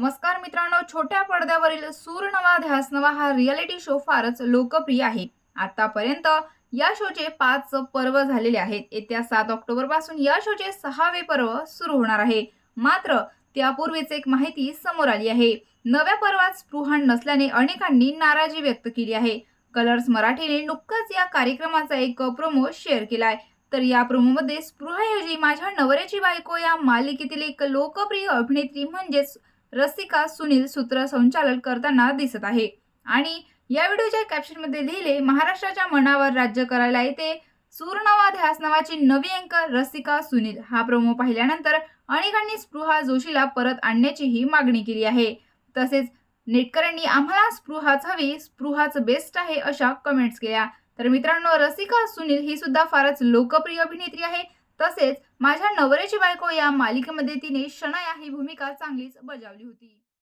नमस्कार मित्रांनो छोट्या पडद्यावरील सूर नवा ध्यास नवा हा रियालिटी शो फारच लोकप्रिय आहे. आतापर्यंत या शोचे पाच पर्व झालेले आहेत. येत्या सात ऑक्टोबरपासून या शोचे सहावे पर्व सुरू होणार आहे. मात्र त्यापूर्वीच एक माहिती समोर आली आहे. नव्या पर्वात स्पृहाण नसल्याने अनेकांनी नाराजी व्यक्त केली आहे. कलर्स मराठीने नुकताच या कार्यक्रमाचा एक प्रोमो शेअर केलाय. तर या प्रोमोमध्ये स्पृहाऐवजी माझ्या नवऱ्याची बायको या मालिकेतील एक लोकप्रिय अभिनेत्री म्हणजेच रसिका सुनील सूत्रसंचालन करताना दिसत आहे. आणि या व्हिडिओच्या कॅप्शनमध्ये लिहिले महाराष्ट्राच्या मनावर राज्य करायला येते. सुवर्णवा ध्यास नावाची नवी अँकर रसिका सुनील. हा प्रोमो पाहिल्यानंतर अनेकांनी स्पृहा जोशीला परत आणण्याचीही मागणी केली आहे. तसेच नेटकऱ्यांनी आम्हाला स्पृहाच हवी स्पृहाच बेस्ट आहे अशा कमेंट्स केल्या. तर मित्रांनो रसिका सुनील ही सुद्धा फारच लोकप्रिय अभिनेत्री आहे. तसेच माझ्या नवऱ्याची बायको या मालिकेमध्ये तिने शनाया ही भूमिका चांगलीच बजावली होती.